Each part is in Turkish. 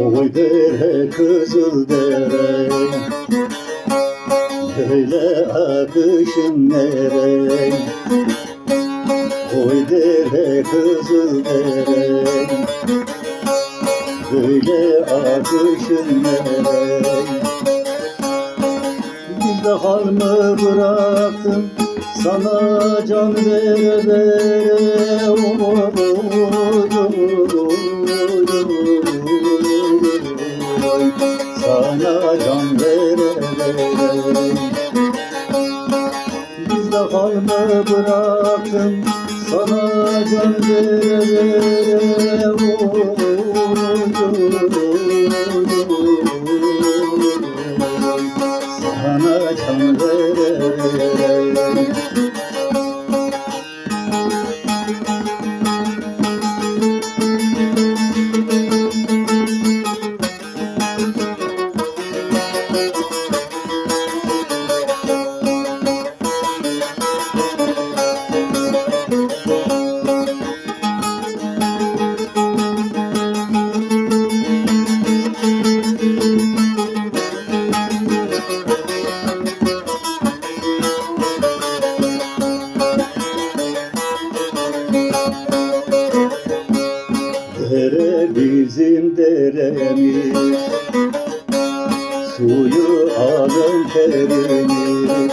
Oy dere kızıl dere. Böyle akışın nere? Oy dere kızıl dere. Böyle akışın nere? Bir de hal mı bıraktım sana can vere vere umudum Biz de hal mı bıraktım sana can vere vere oy, Sana can vere bizim deremiz. Suyu alın terimiz.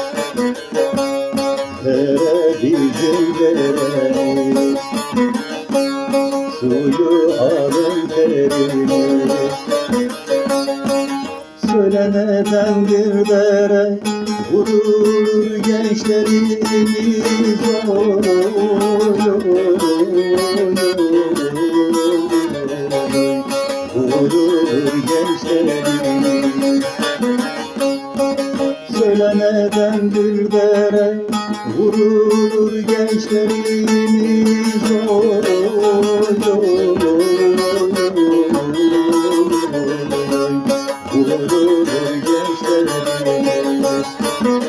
Dere bizim deremiz. Suyu alın terimiz. Söylenedendir dere Vurur gençlerimiz. Oy, oy, oy, Vurur Söylenedendir dere Vurur gençlerimiz oy, oy,